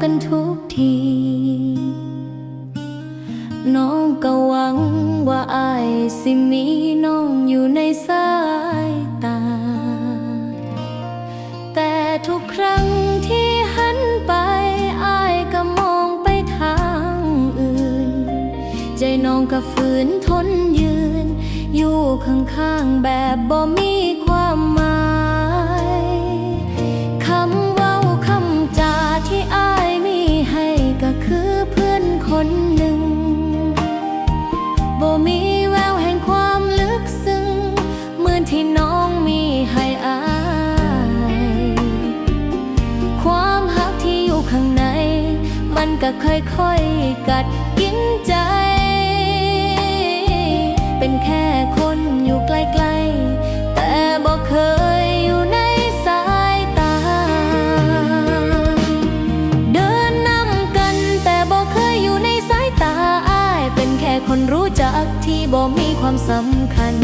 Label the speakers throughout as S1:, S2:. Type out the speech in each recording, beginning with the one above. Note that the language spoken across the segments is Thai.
S1: cân thuốc thì. Nó cầu ăn qua ai xin mi non อยู่ nơi xa ใจน้องก็ฝืนทนยืน อยู่ข้างๆแบบบ่มีความหมายคำเว้าคำจาที่อายมีให้ก็คือเพื่อนคนหนึ่งบ่มีแววแห่งความลึกซึ้งเหมือนที่น้องมีให้อาย ความหักที่อยู่ข้างใน มันก็ค่อยๆกัดกินใจ ที่บ่มีความสำคัญ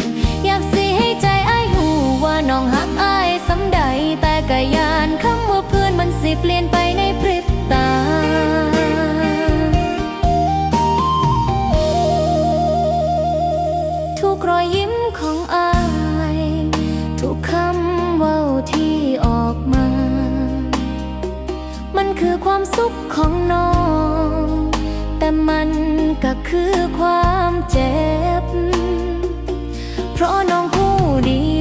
S1: อยากสิให้ใจอ้ายหูว่าน้องหักอ้ายสำใด แต่กะยานคำว่าเพื่อนมันสิเปลี่ยนไปในพริบตาทุกรอยยิ้มของอาย ทุกคำเว่าที่ออกมา มันคือความสุขของน้อง แต่มันก็คือความเจ็บ เพราะน้องคู่ดี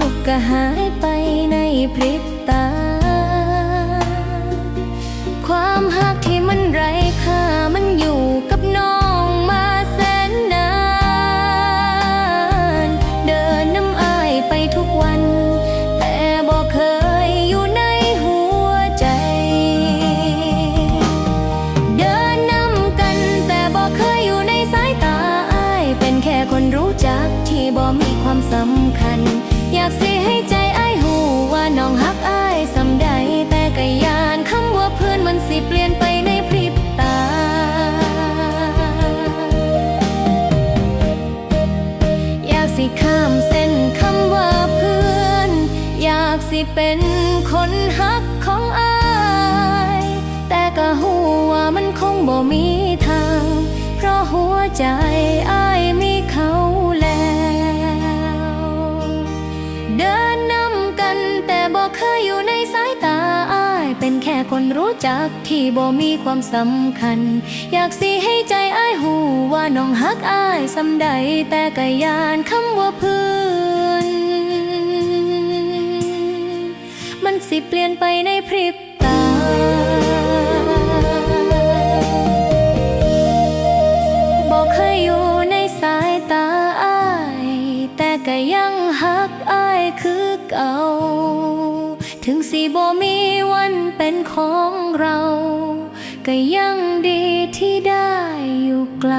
S1: สุขก็หายไปในพริบตา เป็นคนฮักของอาย แต่ก็หูว่ามันคงบ่มีทาง เพราะหัวใจอายมีเขาแล้ว เดินนำกันแต่บอกเคยอยู่ในสายตาอาย เป็นแค่คนรู้จักที่บ่มีความสำคัญ อยากสิให้ใจอายหูว่าน้องฮักอายสำใดแต่ก็ยานคำว่าเพื่อ สิเปลี่ยนไปในพริบตา บอกเคยอยู่ในสายตาอ้าย แต่ก็ยังหักอ้ายคือเก่า ถึงสิบ่มีวันเป็นของเรา ก็ยังดีที่ได้อยู่ไกล